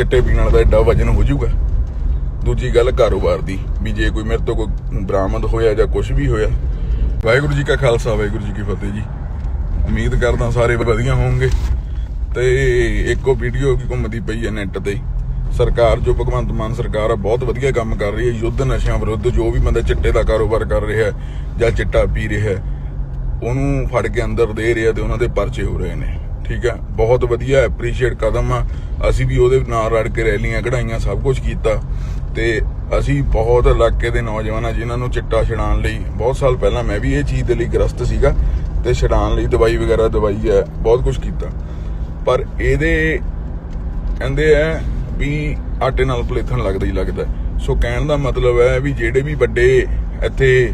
ਚਿੱਟੇ ਪੀਣ ਵਾਲਾ ਦਾ ਐਡਾ ਵਜਨ ਹੋ ਜਾਊਗਾ। ਦੂਜੀ ਗੱਲ ਕਾਰੋਬਾਰ ਦੀ, ਵੀ ਜੇ ਕੋਈ ਮੇਰੇ ਤੋਂ ਕੋਈ ਬਰਾਮਦ ਹੋਇਆ ਜਾਂ ਕੁਝ ਵੀ ਹੋਇਆ। ਵਾਹਿਗੁਰੂ ਜੀ ਕਾ ਖਾਲਸਾ, ਵਾਹਿਗੁਰੂ ਜੀ ਕੀ ਫਤਿਹ ਜੀ। ਉਮੀਦ ਕਰਦਾ ਸਾਰੇ ਵਧੀਆ ਹੋਵੋਗੇ ਤੇ ਇੱਕੋ ਵੀਡੀਓ ਵੀ ਘੁੰਮਦੀ ਪਈ ਹੈ ਨੈਟ ਤੇ। ਸਰਕਾਰ ਜੋ ਭਗਵੰਤ ਮਾਨ ਸਰਕਾਰ ਆ, ਬਹੁਤ ਵਧੀਆ ਕੰਮ ਕਰ ਰਹੀ ਹੈ। ਯੁੱਧ ਨਸ਼ਿਆਂ ਵਿਰੁੱਧ ਜੋ ਵੀ ਬੰਦਾ ਚਿੱਟੇ ਦਾ ਕਾਰੋਬਾਰ ਕਰ ਰਿਹਾ ਹੈ ਜਾਂ ਚਿੱਟਾ ਪੀ ਰਿਹਾ ਹੈ, ਉਹਨੂੰ ਫੜ ਕੇ ਅੰਦਰ ਦੇ ਰਿਹਾ ਤੇ ਉਹਨਾਂ ਦੇ ਪਰਚੇ ਹੋ ਰਹੇ ਨੇ। ਠੀਕ ਹੈ ਬਹੁਤ ਵਧੀਆ ਐਪਰੀਸ਼ੀਏਟ ਕਦਮ ਆ। ਅਸੀਂ ਵੀ ਉਹਦੇ ਨਾਲ ਰੜ ਕੇ ਰੈਲੀਆਂ ਕਢਾਈਆਂ, ਸਭ ਕੁਝ ਕੀਤਾ। ਤੇ ਅਸੀਂ ਬਹੁਤ ਇਲਾਕੇ ਦੇ ਨੌਜਵਾਨ ਆ ਜਿਨ੍ਹਾਂ ਨੂੰ ਚਿੱਟਾ ਛਡਾਉਣ ਲਈ, ਬਹੁਤ ਸਾਲ ਪਹਿਲਾਂ ਮੈਂ ਵੀ ਇਹ ਚੀਜ਼ ਦੇ ਲਈ ਗ੍ਰਸਤ ਸੀਗਾ ਤੇ ਛਡਾਉਣ ਲਈ ਦਵਾਈ ਵਗੈਰਾ ਦਵਾਈ ਹੈ, ਬਹੁਤ ਕੁਝ ਕੀਤਾ। ਪਰ ਇਹਦੇ ਕਹਿੰਦੇ ਆ ਵੀ ਆਟੇ ਨਾਲ ਪਲੇਥਣ ਲੱਗਦਾ ਹੀ ਲੱਗਦਾ। ਸੋ ਕਹਿਣ ਦਾ ਮਤਲਬ ਹੈ ਵੀ ਜਿਹੜੇ ਵੀ ਵੱਡੇ ਇੱਥੇ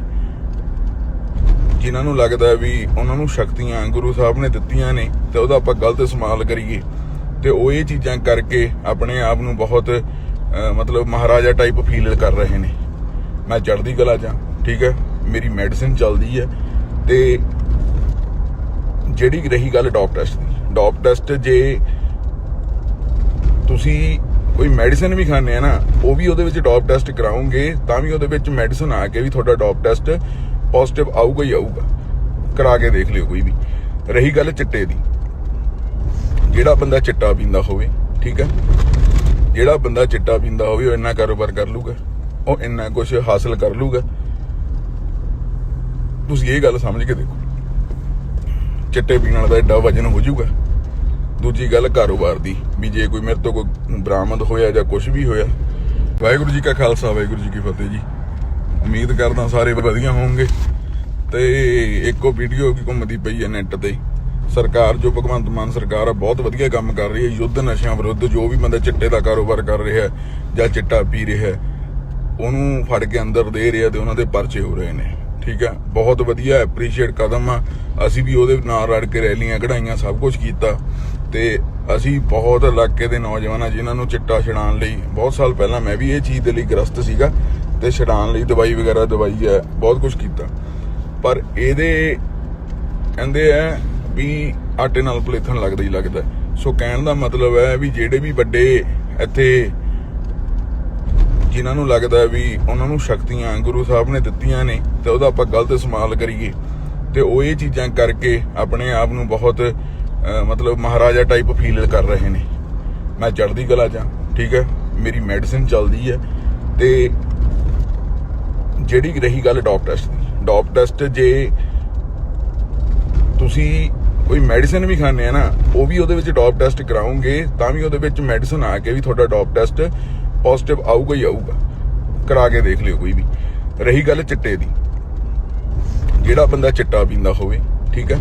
ਜਿਨ੍ਹਾਂ ਨੂੰ ਲੱਗਦਾ ਵੀ ਉਹਨਾਂ ਨੂੰ ਸ਼ਕਤੀਆਂ ਗੁਰੂ ਸਾਹਿਬ ਨੇ ਦਿੱਤੀਆਂ ਨੇ ਤੇ ਉਹਦਾ ਆਪਾਂ ਗਲਤ ਇਸਤੇਮਾਲ ਕਰੀਏ, ਤੇ ਉਹ ਇਹ ਚੀਜ਼ਾਂ ਕਰਕੇ ਆਪਣੇ ਆਪ ਨੂੰ ਬਹੁਤ ਮਤਲਬ ਮਹਾਰਾਜਾ ਟਾਈਪ ਫੀਲ ਕਰ ਰਹੇ ਨੇ। ਮੈਂ ਚੜ੍ਹਦੀ ਕਲਾ ਚ ਠੀਕ ਹੈ? ਮੇਰੀ ਮੈਡੀਸਿਨ ਚੱਲਦੀ ਹੈ ਤੇ ਜਿਹੜੀ ਰਹੀ ਗੱਲ ਡੌਪ ਟੈਸਟ ਦੀ। ਡੌਪ ਟੈਸਟ ਜੇ ਤੁਸੀਂ ਕੋਈ ਮੈਡੀਸਿਨ ਵੀ ਖਾਂਦੇ ਆ ਨਾ, ਉਹ ਵੀ ਉਹਦੇ ਵਿੱਚ ਡੌਪ ਟੈਸਟ ਕਰਾਉਂਗੇ ਤਾਂ ਵੀ ਉਹਦੇ ਵਿੱਚ ਮੈਡੀਸਿਨ ਆ ਕੇ ਵੀ ਤੁਹਾਡਾ ਡੌਪ ਟੈਸਟ ਪੋਜ਼ਿਟਿਵ ਆਊਗਾ ਹੀ ਆਊਗਾ। ਕਰਾ ਕੇ ਦੇਖ ਲਿਓ ਕੋਈ ਵੀ। ਰਹੀ ਗੱਲ ਚਿੱਟੇ ਦੀ। ਜਿਹੜਾ ਬੰਦਾ ਚਿੱਟਾ ਪੀਂਦਾ ਹੋਵੇ, ਠੀਕ ਹੈ? ਜਿਹੜਾ ਬੰਦਾ ਚਿੱਟਾ ਪੀਂਦਾ ਹੋਵੇ, ਉਹ ਇੰਨਾ ਕਾਰੋਬਾਰ ਕਰ ਲੂਗਾ। ਉਹ ਇੰਨਾ ਕੁਝ ਹਾਸਲ ਕਰ ਲੂਗਾ। ਤੁਸੀਂ ਇਹ ਗੱਲ ਸਮਝ ਕੇ ਦੇਖੋ। ਚਿੱਟੇ ਪੀਣ ਵਾਲਾ ਦਾ ਐਡਾ ਵਜਨ ਹੋ ਜਾਊਗਾ। ਦੂਜੀ ਗੱਲ ਕਾਰੋਬਾਰ ਦੀ। ਵੀ ਜੇ ਕੋਈ ਮੇਰੇ ਤੋਂ ਕੋਈ ਬਰਾਮਦ ਹੋਇਆ ਜਾਂ ਕੁਝ ਵੀ ਹੋਇਆ। ਵਾਹਿਗੁਰੂ ਜੀ ਕਾ ਖਾਲਸਾ, ਵਾਹਿਗੁਰੂ ਜੀ ਕੀ ਫਤਿਹ ਜੀ। ਉਮੀਦ ਕਰਦਾ ਸਾਰੇ ਵਧੀਆ ਹੋਵੋਗੇ ਤੇ ਇੱਕੋ ਵੀਡੀਓ ਵੀ ਘੁੰਮਦੀ ਪਈ ਹੈ ਨੈਟ ਤੇ। ਸਰਕਾਰ ਜੋ ਭਗਵੰਤ ਮਾਨ ਸਰਕਾਰ ਆ, ਬਹੁਤ ਵਧੀਆ ਕੰਮ ਕਰ ਰਹੀ ਹੈ। ਯੁੱਧ ਨਸ਼ਿਆਂ ਵਿਰੁੱਧ ਜੋ ਵੀ ਬੰਦਾ ਚਿੱਟੇ ਦਾ ਕਾਰੋਬਾਰ ਕਰ ਰਿਹਾ ਜਾਂ ਚਿੱਟਾ ਪੀ ਰਿਹਾ ਹੈ, ਉਹਨੂੰ ਫੜ ਕੇ ਅੰਦਰ ਦੇ ਰਿਹਾ ਤੇ ਉਹਨਾਂ ਦੇ ਪਰਚੇ ਹੋ ਰਹੇ ਨੇ। ਠੀਕ ਹੈ? ਬਹੁਤ ਵਧੀਆ ਐਪਰੀਸ਼ੀਏਟ ਕਦਮ ਆ। ਅਸੀਂ ਵੀ ਉਹਦੇ ਨਾਲ ਰੜ ਕੇ ਰੈਲੀਆਂ ਕਢਾਈਆਂ, ਸਭ ਕੁਝ ਕੀਤਾ। ਤੇ ਅਸੀਂ ਬਹੁਤ ਇਲਾਕੇ ਦੇ ਨੌਜਵਾਨ ਆ, ਜਿਨ੍ਹਾਂ ਨੂੰ ਚਿੱਟਾ ਛਡਾਉਣ ਲਈ ਬਹੁਤ ਸਾਲ ਪਹਿਲਾਂ ਮੈਂ ਵੀ ਇਹ ਚੀਜ਼ ਦੇ ਲਈ ਗ੍ਰਸਤ ਸੀਗਾ। ਤੇ ਛਡਾਉਣ ਲਈ ਦਵਾਈ ਵਗੈਰਾ, ਦਵਾਈ ਹੈ, ਬਹੁਤ ਕੁਝ ਕੀਤਾ। ਪਰ ਇਹਦੇ ਕਹਿੰਦੇ ਆ ਵੀ ਆਟੇ ਨਾਲ ਪਲੇਥਣ ਲੱਗਦਾ ਹੀ ਲੱਗਦਾ। ਸੋ ਕਹਿਣ ਦਾ ਮਤਲਬ ਹੈ ਵੀ ਜਿਹੜੇ ਵੀ ਵੱਡੇ ਇੱਥੇ ਜਿਨ੍ਹਾਂ ਨੂੰ ਲੱਗਦਾ ਵੀ ਉਹਨਾਂ ਨੂੰ ਸ਼ਕਤੀਆਂ ਗੁਰੂ ਸਾਹਿਬ ਨੇ ਦਿੱਤੀਆਂ ਨੇ, ਤੇ ਉਹਦਾ ਆਪਾਂ ਗਲਤ ਇਸਤੇਮਾਲ ਕਰੀਏ। ਤੇ ਉਹ ਇਹ ਚੀਜ਼ਾਂ ਕਰਕੇ ਆਪਣੇ ਆਪ ਨੂੰ ਬਹੁਤ ਮਤਲਬ ਮਹਾਰਾਜਾ ਟਾਈਪ ਫੀਲ ਕਰ ਰਹੇ ਨੇ। ਮੈਂ ਚੜ੍ਹਦੀ ਕਲਾ ਜਾਂ ਠੀਕ ਹੈ? ਮੇਰੀ ਮੈਡੀਸਿਨ ਚੱਲਦੀ ਹੈ। ਤੇ ਜਿਹੜੀ ਰਹੀ ਗੱਲ ਡੌਪ ਟੈਸਟ ਦੀ। ਡੌਪ ਟੈਸਟ ਜੇ ਤੁਸੀਂ ਕੋਈ ਮੈਡੀਸਿਨ ਵੀ ਖਾਂਦੇ ਆ ਨਾ, ਉਹ ਵੀ ਉਹਦੇ ਵਿੱਚ ਡੌਪ ਟੈਸਟ ਕਰਾਉਂਗੇ, ਤਾਂ ਵੀ ਉਹਦੇ ਵਿੱਚ ਮੈਡੀਸਿਨ ਆ ਕੇ ਵੀ ਤੁਹਾਡਾ ਡੌਪ ਟੈਸਟ ਪੋਜ਼ਿਟਿਵ ਆਊਗਾ ਹੀ ਆਊਗਾ। ਕਰਾ ਕੇ ਦੇਖ ਲਿਓ ਕੋਈ ਵੀ। ਰਹੀ ਗੱਲ ਚਿੱਟੇ ਦੀ। ਜਿਹੜਾ ਬੰਦਾ ਚਿੱਟਾ ਪੀਂਦਾ ਹੋਵੇ, ਠੀਕ ਹੈ?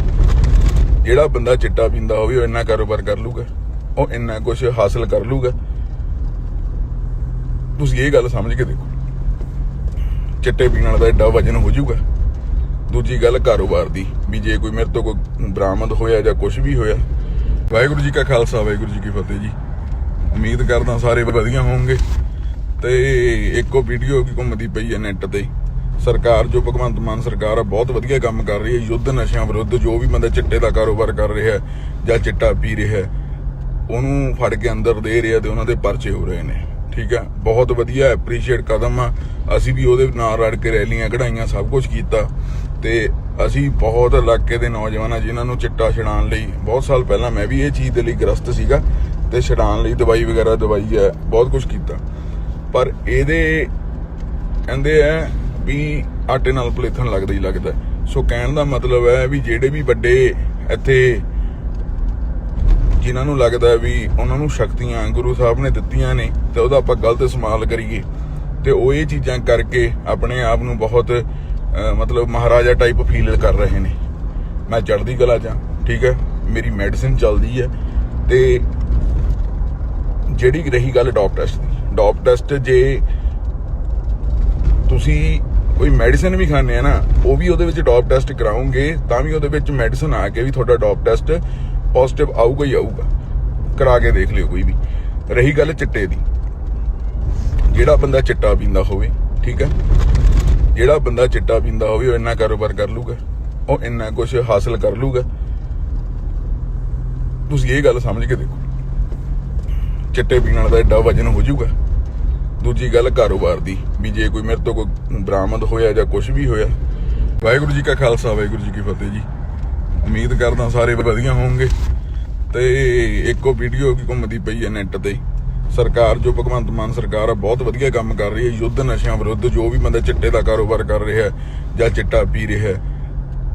ਜਿਹੜਾ ਬੰਦਾ ਚਿੱਟਾ ਪੀਂਦਾ ਹੋਵੇ, ਉਹ ਇੰਨਾ ਕਾਰੋਬਾਰ ਕਰ ਲੂਗਾ, ਉਹ ਇੰਨਾ ਕੁਝ ਹਾਸਲ ਕਰ ਲੂਗਾ। ਤੁਸੀਂ ਇਹ ਗੱਲ ਸਮਝ ਕੇ ਦੇਖੋ। ਚਿੱਟੇ ਪੀਣ ਵਾਲਾ ਦਾ ਐਡਾ ਵਜਨ ਹੋ ਜਾਊਗਾ। ਦੂਜੀ ਗੱਲ ਕਾਰੋਬਾਰ ਦੀ, ਵੀ ਜੇ ਕੋਈ ਮੇਰੇ ਤੋਂ ਕੋਈ ਬਰਾਮਦ ਹੋਇਆ ਜਾਂ ਕੁਝ ਵੀ ਹੋਇਆ, ਵਾਹਿਗੁਰੂ ਜੀ ਕਾ ਖਾਲਸਾ, ਵਾਹਿਗੁਰੂ ਜੀ ਕੀ ਫਤਿਹ ਜੀ। ਉਮੀਦ ਕਰਦਾ ਸਾਰੇ ਵਧੀਆ ਹੋਵੋਗੇ ਤੇ ਇੱਕੋ ਵੀਡੀਓ ਵੀ ਘੁੰਮਦੀ ਪਈ ਹੈ ਨੈਟ ਤੇ। ਸਰਕਾਰ ਜੋ ਭਗਵੰਤ ਮਾਨ ਸਰਕਾਰ ਆ, ਬਹੁਤ ਵਧੀਆ ਕੰਮ ਕਰ ਰਹੀ ਹੈ। ਯੁੱਧ ਨਸ਼ਿਆਂ ਵਿਰੁੱਧ ਜੋ ਵੀ ਬੰਦਾ ਚਿੱਟੇ ਦਾ ਕਾਰੋਬਾਰ ਕਰ ਰਿਹਾ ਜਾਂ ਚਿੱਟਾ ਪੀ ਰਿਹਾ ਉਹਨੂੰ ਫੜ ਕੇ ਅੰਦਰ ਦੇ ਰਿਹਾ ਤੇ ਉਹਨਾਂ ਦੇ ਪਰਚੇ ਹੋ ਰਹੇ ਨੇ। ਠੀਕ ਹੈ ਬਹੁਤ ਵਧੀਆ ਐਪਰੀਸ਼ੀਏਟ ਕਦਮ ਆ। ਅਸੀਂ ਵੀ ਉਹਦੇ ਨਾਲ ਰੜ ਕੇ ਰੈਲੀਆਂ ਕਢਾਈਆਂ, ਸਭ ਕੁਝ ਕੀਤਾ। ਤੇ ਅਸੀਂ ਬਹੁਤ ਇਲਾਕੇ ਦੇ ਨੌਜਵਾਨ ਆ ਜਿਨ੍ਹਾਂ ਨੂੰ ਚਿੱਟਾ ਛਡਾਉਣ ਲਈ, ਬਹੁਤ ਸਾਲ ਪਹਿਲਾਂ ਮੈਂ ਵੀ ਇਹ ਚੀਜ਼ ਦੇ ਲਈ ਗ੍ਰਸਤ ਸੀਗਾ ਤੇ ਛਡਾਉਣ ਲਈ ਦਵਾਈ ਵਗੈਰਾ, ਦਵਾਈ ਹੈ, ਬਹੁਤ ਕੁਝ ਕੀਤਾ। ਪਰ ਇਹਦੇ ਕਹਿੰਦੇ ਆ ਵੀ ਆਟੇ ਨਾਲ ਪਲੇਥਣ ਲੱਗਦਾ ਹੀ ਲੱਗਦਾ। ਸੋ ਕਹਿਣ ਦਾ ਮਤਲਬ ਹੈ ਵੀ ਜਿਹੜੇ ਵੀ ਵੱਡੇ ਇੱਥੇ ਜਿਨ੍ਹਾਂ ਨੂੰ ਲੱਗਦਾ ਵੀ ਉਹਨਾਂ ਨੂੰ ਸ਼ਕਤੀਆਂ ਗੁਰੂ ਸਾਹਿਬ ਨੇ ਦਿੱਤੀਆਂ ਨੇ ਤੇ ਉਹਦਾ ਆਪਾਂ ਗਲਤ ਇਸਤੇਮਾਲ ਕਰੀਏ। ਤੇ ਉਹ ਇਹ ਚੀਜ਼ਾਂ ਕਰਕੇ ਆਪਣੇ ਆਪ ਨੂੰ ਬਹੁਤ ਮਤਲਬ ਮਹਾਰਾਜਾ ਟਾਈਪ ਫੀਲ ਕਰ ਰਹੇ ਨੇ। ਮੈਂ ਚੜ੍ਹਦੀ ਕਲਾ ਜਾਂ ਠੀਕ ਹੈ? ਮੇਰੀ ਮੈਡੀਸਿਨ ਚੱਲਦੀ ਹੈ। ਤੇ ਜਿਹੜੀ ਰਹੀ ਗੱਲ ਡੌਪ ਟੈਸਟ ਦੀ। ਡੌਪ ਟੈਸਟ ਜੇ ਤੁਸੀਂ ਕੋਈ ਮੈਡੀਸਿਨ ਵੀ ਖਾਂਦੇ ਆ ਨਾ, ਉਹ ਵੀ ਉਹਦੇ ਵਿੱਚ ਡੌਪ ਟੈਸਟ ਕਰਾਉਂਗੇ ਤਾਂ ਵੀ ਉਹਦੇ ਵਿੱਚ ਮੈਡੀਸਿਨ ਆ ਕੇ ਵੀ ਤੁਹਾਡਾ ਡੌਪ ਟੈਸਟ ਪੋਜ਼ਿਟਿਵ ਆਊਗਾ ਹੀ ਆਊਗਾ। ਕਰਾ ਕੇ ਦੇਖ ਲਿਓ ਕੋਈ ਵੀ। ਰਹੀ ਗੱਲ ਚਿੱਟੇ ਦੀ। ਜਿਹੜਾ ਬੰਦਾ ਚਿੱਟਾ ਪੀਂਦਾ ਹੋਵੇ, ਠੀਕ ਹੈ? ਜਿਹੜਾ ਬੰਦਾ ਚਿੱਟਾ ਪੀਂਦਾ ਹੋਵੇ, ਉਹ ਇੰਨਾ ਕਾਰੋਬਾਰ ਕਰ ਲੂਗਾ। ਉਹ ਇੰਨਾ ਕੁਝ ਹਾਸਲ ਕਰ ਲੂਗਾ। ਤੁਸੀਂ ਇਹ ਗੱਲ ਸਮਝ ਕੇ ਦੇਖੋ। ਚਿੱਟੇ ਪੀਣ ਵਾਲਾ ਦਾ ਐਡਾ ਵਜਨ ਹੋ ਜਾਊਗਾ। ਦੂਜੀ ਗੱਲ ਕਾਰੋਬਾਰ ਦੀ। ਵੀ ਜੇ ਕੋਈ ਮੇਰੇ ਤੋਂ ਕੋਈ ਬਰਾਮਦ ਹੋਇਆ ਜਾਂ ਕੁਝ ਵੀ ਹੋਇਆ। ਵਾਹਿਗੁਰੂ ਜੀ ਕਾ ਖਾਲਸਾ, ਵਾਹਿਗੁਰੂ ਜੀ ਕੀ ਫਤਿਹ ਜੀ। ਉਮੀਦ ਕਰਦਾ ਸਾਰੇ ਵਧੀਆ ਹੋਣਗੇ। ਤੇ ਇੱਕੋ ਵੀਡੀਓ ਵੀ ਘੁੰਮਦੀ ਪਈ ਹੈ ਨੈਟ ਤੇ। ਸਰਕਾਰ ਜੋ ਭਗਵੰਤ ਮਾਨ ਸਰਕਾਰ ਆ, ਬਹੁਤ ਵਧੀਆ ਕੰਮ ਕਰ ਰਹੀ ਹੈ। ਯੁੱਧ ਨਸ਼ਿਆਂ ਵਿਰੁੱਧ ਜੋ ਵੀ ਬੰਦਾ ਚਿੱਟੇ ਦਾ ਕਾਰੋਬਾਰ ਕਰ ਰਿਹਾ ਜਾਂ ਚਿੱਟਾ ਪੀ ਰਿਹਾ ਹੈ,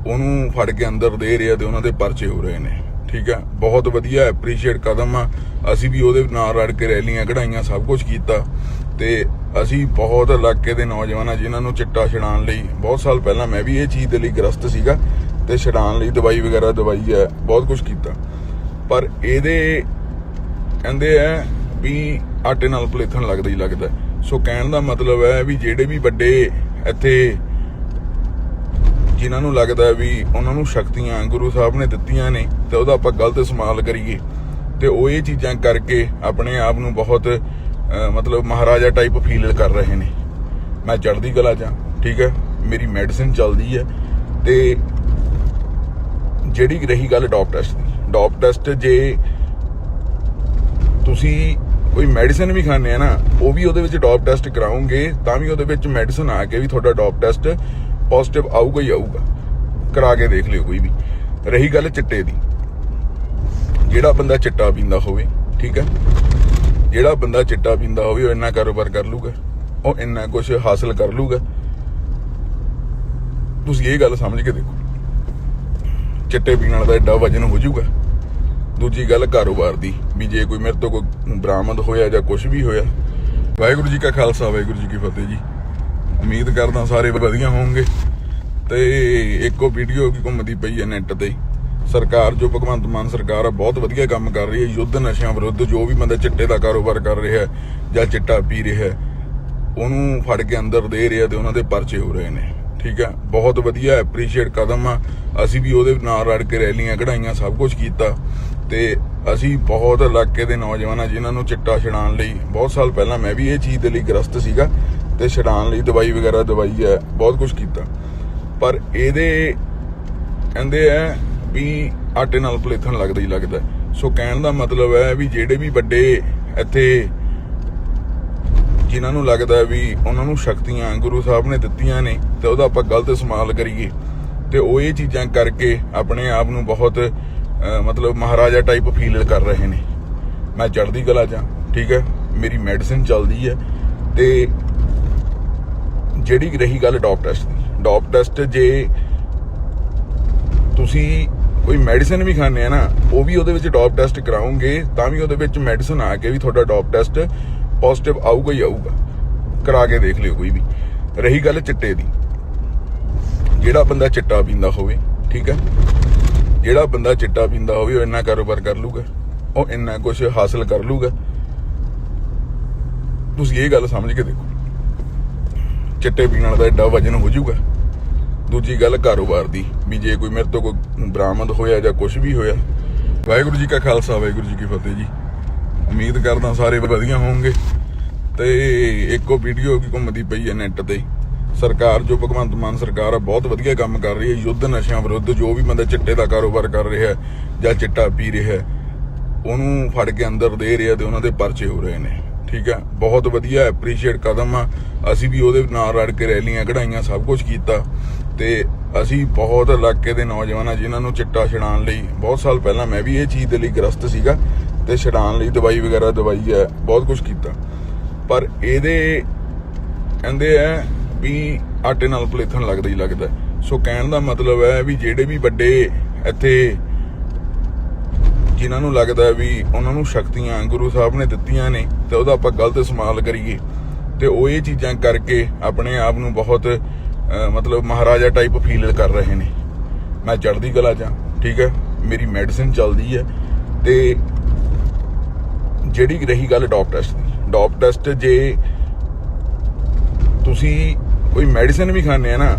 ਉਹਨੂੰ ਫੜ ਕੇ ਅੰਦਰ ਦੇ ਰਿਹਾ ਤੇ ਉਹਨਾਂ ਦੇ ਪਰਚੇ ਹੋ ਰਹੇ ਨੇ। ਠੀਕ ਆ ਬਹੁਤ ਵਧੀਆ ਐਪਰੀਸ਼ੀਏਟ ਕਦਮ ਆ। ਅਸੀਂ ਵੀ ਉਹਦੇ ਨਾਲ ਰੜ ਕੇ ਰੈਲੀਆਂ ਕਢਾਈਆਂ, ਸਭ ਕੁਝ ਕੀਤਾ। ਤੇ ਅਸੀਂ ਬਹੁਤ ਇਲਾਕੇ ਦੇ ਨੌਜਵਾਨ ਆ, ਜਿਨ੍ਹਾਂ ਨੂੰ ਚਿੱਟਾ ਛਡਾਉਣ ਲਈ ਬਹੁਤ ਸਾਲ ਪਹਿਲਾਂ ਮੈਂ ਵੀ ਇਹ ਚੀਜ਼ ਦੇ ਲਈ ਗ੍ਰਸਤ ਸੀਗਾ। ਤੇ ਛਡਾਉਣ ਲਈ ਦਵਾਈ ਵਗੈਰਾ, ਦਵਾਈ ਹੈ, ਬਹੁਤ ਕੁਝ ਕੀਤਾ। ਪਰ ਇਹਦੇ ਕਹਿੰਦੇ ਆ ਵੀ ਆਟੇ ਨਾਲ ਪਲੇਥਣ ਲੱਗਦਾ ਹੀ ਲੱਗਦਾ। ਸੋ ਕਹਿਣ ਦਾ ਮਤਲਬ ਹੈ ਵੀ ਜਿਹੜੇ ਵੀ ਵੱਡੇ ਇੱਥੇ ਜਿਨ੍ਹਾਂ ਨੂੰ ਲੱਗਦਾ ਵੀ ਉਹਨਾਂ ਨੂੰ ਸ਼ਕਤੀਆਂ ਗੁਰੂ ਸਾਹਿਬ ਨੇ ਦਿੱਤੀਆਂ ਨੇ ਤੇ ਉਹਦਾ ਆਪਾਂ ਗਲਤ ਇਸਤੇਮਾਲ ਕਰੀਏ, ਤੇ ਉਹ ਇਹ ਚੀਜ਼ਾਂ ਕਰਕੇ ਆਪਣੇ ਆਪ ਨੂੰ ਬਹੁਤ ਮਤਲਬ ਮਹਾਰਾਜਾ ਟਾਈਪ ਫੀਲ ਕਰ ਰਹੇ ਨੇ। ਮੈਂ ਚੜ੍ਹਦੀ ਕਲਾ ਜਾਂ ਠੀਕ ਹੈ? ਮੇਰੀ ਮੈਡੀਸਿਨ ਚੱਲਦੀ ਹੈ ਤੇ ਜਿਹੜੀ ਰਹੀ ਗੱਲ ਡੌਪ ਟੈਸਟ ਦੀ। ਡੌਪ ਟੈਸਟ ਜੇ ਤੁਸੀਂ ਕੋਈ ਮੈਡੀਸਿਨ ਵੀ ਖਾਂਦੇ ਆ ਨਾ, ਉਹ ਵੀ ਉਹਦੇ ਵਿੱਚ ਡੌਪ ਟੈਸਟ ਕਰਾਉਂਗੇ, ਤਾਂ ਵੀ ਉਹਦੇ ਵਿੱਚ ਮੈਡੀਸਿਨ ਆ ਕੇ ਵੀ ਤੁਹਾਡਾ ਡੌਪ ਟੈਸਟ ਪੋਜ਼ਿਟਿਵ ਆਊਗਾ ਹੀ ਆਊਗਾ। ਕਰਾ ਕੇ ਦੇਖ ਲਿਓ ਕੋਈ ਵੀ। ਰਹੀ ਗੱਲ ਚਿੱਟੇ ਦੀ। ਜਿਹੜਾ ਬੰਦਾ ਚਿੱਟਾ ਪੀਂਦਾ ਹੋਵੇ, ਠੀਕ ਹੈ? ਜਿਹੜਾ ਬੰਦਾ ਚਿੱਟਾ ਪੀਂਦਾ ਹੋਵੇ, ਉਹ ਇੰਨਾ ਕਾਰੋਬਾਰ ਕਰ ਲੂਗਾ। ਉਹ ਇੰਨਾ ਕੁਝ ਹਾਸਲ ਕਰ ਲੂਗਾ। ਤੁਸੀਂ ਇਹ ਗੱਲ ਸਮਝ ਕੇ ਦੇਖੋ। ਚਿੱਟੇ ਪੀਣ ਵਾਲਾ ਦਾ ਐਡਾ ਵਜਨ ਹੋ ਜਾਊਗਾ। ਦੂਜੀ ਗੱਲ ਕਾਰੋਬਾਰ ਦੀ, ਵੀ ਜੇ ਕੋਈ ਮੇਰੇ ਤੋਂ ਕੋਈ ਬਰਾਮਦ ਹੋਇਆ ਜਾਂ ਕੁਝ ਵੀ ਹੋਇਆ। ਵਾਹਿਗੁਰੂ ਜੀ ਕਾ ਖਾਲਸਾ, ਵਾਹਿਗੁਰੂ ਜੀ ਕੀ ਫਤਿਹ ਜੀ। ਉਮੀਦ ਕਰਦਾ ਸਾਰੇ ਵਧੀਆ ਹੋਵੋਗੇ ਤੇ ਇੱਕੋ ਵੀਡੀਓ ਵੀ ਘੁੰਮਦੀ ਪਈ ਹੈ ਨੈਟ ਤੇ। ਸਰਕਾਰ ਜੋ ਭਗਵੰਤ ਮਾਨ ਸਰਕਾਰ ਆ, ਬਹੁਤ ਵਧੀਆ ਕੰਮ ਕਰ ਰਹੀ ਹੈ। ਯੁੱਧ ਨਸ਼ਿਆਂ ਵਿਰੁੱਧ ਜੋ ਵੀ ਬੰਦਾ ਚਿੱਟੇ ਦਾ ਕਾਰੋਬਾਰ ਕਰ ਰਿਹਾ ਜਾਂ ਚਿੱਟਾ ਪੀ ਰਿਹਾ ਉਹਨੂੰ ਫੜ ਕੇ ਅੰਦਰ ਦੇ ਰਿਹਾ ਤੇ ਉਹਨਾਂ ਦੇ ਪਰਚੇ ਹੋ ਰਹੇ ਨੇ। ਠੀਕ ਆ, ਬਹੁਤ ਵਧੀਆ ਐਪਰੀਸ਼ੀਏਟ ਕਦਮ ਆ। ਅਸੀਂ ਵੀ ਉਹਦੇ ਨਾਲ ਰੜ ਕੇ ਰੈਲੀਆਂ ਕਢਾਈਆਂ, ਸਭ ਕੁਝ ਕੀਤਾ। ਤੇ ਅਸੀਂ ਬਹੁਤ ਇਲਾਕੇ ਦੇ ਨੌਜਵਾਨ ਆ, ਜਿਨ੍ਹਾਂ ਨੂੰ ਚਿੱਟਾ ਛਡਾਉਣ ਲਈ ਬਹੁਤ ਸਾਲ ਪਹਿਲਾਂ ਮੈਂ ਵੀ ਇਹ ਚੀਜ਼ ਦੇ ਲਈ ਗ੍ਰਸਤ ਸੀਗਾ ਤੇ ਛਡਾਉਣ ਲਈ ਦਵਾਈ ਵਗੈਰਾ ਦਵਾਈ ਹੈ ਬਹੁਤ ਕੁਝ ਕੀਤਾ। ਪਰ ਇਹਦੇ ਕਹਿੰਦੇ ਆ ਵੀ ਆਟੇ ਨਾਲ ਪਲੇਥਣ ਲੱਗਦਾ ਹੀ ਲੱਗਦਾ। ਸੋ ਕਹਿਣ ਦਾ ਮਤਲਬ ਹੈ ਵੀ ਜਿਹੜੇ ਵੀ ਵੱਡੇ ਇੱਥੇ ਜਿਨ੍ਹਾਂ ਨੂੰ ਲੱਗਦਾ ਵੀ ਉਹਨਾਂ ਨੂੰ ਸ਼ਕਤੀਆਂ ਗੁਰੂ ਸਾਹਿਬ ਨੇ ਦਿੱਤੀਆਂ ਨੇ ਤੇ ਉਹਦਾ ਆਪਾਂ ਗਲਤ ਇਸਤੇਮਾਲ ਕਰੀਏ। ਤੇ ਉਹ ਇਹ ਚੀਜ਼ਾਂ ਕਰਕੇ ਆਪਣੇ ਆਪ ਨੂੰ ਬਹੁਤ ਮਤਲਬ ਮਹਾਰਾਜਾ ਟਾਈਪ ਫੀਲ ਕਰ ਰਹੇ ਨੇ। ਮੈਂ ਚੜ੍ਹਦੀ ਕਲਾ ਜਾਂ ਠੀਕ ਹੈ? ਮੇਰੀ ਮੈਡੀਸਿਨ ਚੱਲਦੀ ਹੈ ਤੇ ਜਿਹੜੀ ਰਹੀ ਗੱਲ ਡੌਪ ਟੈਸਟ ਦੀ। ਡੌਪ ਟੈਸਟ ਜੇ ਤੁਸੀਂ ਕੋਈ ਮੈਡੀਸਿਨ ਵੀ ਖਾਂਦੇ ਆ ਨਾ, ਉਹ ਵੀ ਉਹਦੇ ਵਿੱਚ ਡੌਪ ਟੈਸਟ ਕਰਾਉਂਗੇ ਤਾਂ ਵੀ ਉਹਦੇ ਵਿੱਚ ਮੈਡੀਸਿਨ ਆ ਕੇ ਵੀ ਤੁਹਾਡਾ ਡੌਪ ਟੈਸਟ ਪੋਜ਼ਿਟਿਵ ਆਊਗਾ ਹੀ ਆਊਗਾ। ਕਰਾ ਕੇ ਦੇਖ ਲਿਓ ਕੋਈ ਵੀ। ਰਹੀ ਗੱਲ ਚਿੱਟੇ ਦੀ। ਜਿਹੜਾ ਬੰਦਾ ਚਿੱਟਾ ਪੀਂਦਾ ਹੋਵੇ, ਠੀਕ ਹੈ? ਜਿਹੜਾ ਬੰਦਾ ਚਿੱਟਾ ਪੀਂਦਾ ਹੋਵੇ, ਉਹ ਇੰਨਾ ਕਾਰੋਬਾਰ ਕਰ ਲੂਗਾ। ਉਹ ਇੰਨਾ ਕੁਝ ਹਾਸਲ ਕਰ ਲੂਗਾ। ਤੁਸੀਂ ਇਹ ਗੱਲ ਸਮਝ ਕੇ ਦੇਖੋ। ਚਿੱਟੇ ਪੀਣ ਵਾਲਾ ਦਾ ਐਡਾ ਵਜਨ ਹੋ ਜਾਊਗਾ। ਦੂਜੀ ਗੱਲ ਕਾਰੋਬਾਰ ਦੀ। ਵੀ ਜੇ ਕੋਈ ਮੇਰੇ ਤੋਂ ਕੋਈ ਬਰਾਮਦ ਹੋਇਆ ਜਾਂ ਕੁਝ ਵੀ ਹੋਇਆ। ਵਾਹਿਗੁਰੂ ਜੀ ਕਾ ਖਾਲਸਾ, ਵਾਹਿਗੁਰੂ ਜੀ ਕੀ ਫਤਿਹ ਜੀ। ਉਮੀਦ ਕਰਦਾ ਸਾਰੇ ਵਧੀਆ ਹੋਵੋਗੇ ਤੇ ਇੱਕੋ ਵੀਡੀਓ ਵੀ ਘੁੰਮਦੀ ਪਈ ਹੈ ਨੈਟ ਤੇ। ਸਰਕਾਰ ਜੋ ਭਗਵੰਤ ਮਾਨ ਸਰਕਾਰ ਆ, ਬਹੁਤ ਵਧੀਆ ਕੰਮ ਕਰ ਰਹੀ ਹੈ। ਯੁੱਧ ਨਸ਼ਿਆਂ ਵਿਰੁੱਧ ਜੋ ਵੀ ਬੰਦਾ ਚਿੱਟੇ ਦਾ ਕਾਰੋਬਾਰ ਕਰ ਰਿਹਾ ਜਾਂ ਚਿੱਟਾ ਪੀ ਰਿਹਾ ਹੈ, ਉਹਨੂੰ ਫੜ ਕੇ ਅੰਦਰ ਦੇ ਰਿਹਾ ਤੇ ਉਹਨਾਂ ਦੇ ਪਰਚੇ ਹੋ ਰਹੇ ਨੇ। ਠੀਕ ਹੈ? ਬਹੁਤ ਵਧੀਆ ਐਪਰੀਸ਼ੀਏਟ ਕਦਮ ਆ। ਅਸੀਂ ਵੀ ਉਹਦੇ ਨਾਲ ਰੜ ਕੇ ਰੈਲੀਆਂ ਕਢਾਈਆਂ, ਸਭ ਕੁਝ ਕੀਤਾ। ਤੇ ਅਸੀਂ ਬਹੁਤ ਇਲਾਕੇ ਦੇ ਨੌਜਵਾਨ ਆ, ਜਿਨ੍ਹਾਂ ਨੂੰ ਚਿੱਟਾ ਛਡਾਉਣ ਲਈ ਬਹੁਤ ਸਾਲ ਪਹਿਲਾਂ ਮੈਂ ਵੀ ਇਹ ਚੀਜ਼ ਦੇ ਲਈ ਗ੍ਰਸਤ ਸੀਗਾ। ਤੇ ਛਡਾਉਣ ਲਈ ਦਵਾਈ ਵਗੈਰਾ, ਦਵਾਈ ਹੈ, ਬਹੁਤ ਕੁਝ ਕੀਤਾ। ਪਰ ਇਹਦੇ ਕਹਿੰਦੇ ਆ ਵੀ ਆਟੇ ਨਾਲ ਪਲੇਥਣ ਲੱਗਦਾ ਹੀ ਲੱਗਦਾ ਸੋ ਕਹਿਣ ਦਾ ਮਤਲਬ ਹੈ ਵੀ ਜਿਹੜੇ ਵੀ ਵੱਡੇ ਇੱਥੇ ਜਿਨ੍ਹਾਂ ਨੂੰ ਲੱਗਦਾ ਵੀ ਉਹਨਾਂ ਨੂੰ ਸ਼ਕਤੀਆਂ ਗੁਰੂ ਸਾਹਿਬ ਨੇ ਦਿੱਤੀਆਂ ਨੇ ਤੇ ਉਹਦਾ ਆਪਾਂ ਗਲਤ ਇਸਤੇਮਾਲ ਕਰੀਏ, ਤੇ ਉਹ ਇਹ ਚੀਜ਼ਾਂ ਕਰਕੇ ਆਪਣੇ ਆਪ ਨੂੰ ਬਹੁਤ ਮਤਲਬ ਮਹਾਰਾਜਾ ਟਾਈਪ ਫੀਲ ਕਰ ਰਹੇ ਨੇ। ਮੈਂ ਚੜ੍ਹਦੀ ਕਲਾ ਜਾਂ ਠੀਕ ਹੈ? ਮੇਰੀ ਮੈਡੀਸਿਨ ਚੱਲਦੀ ਹੈ ਤੇ ਜਿਹੜੀ ਰਹੀ ਗੱਲ ਡੌਪ ਟੈਸਟ ਦੀ। ਡੌਪ ਟੈਸਟ ਜੇ ਤੁਸੀਂ ਕੋਈ ਮੈਡੀਸਿਨ ਵੀ ਖਾਂਦੇ ਆ ਨਾ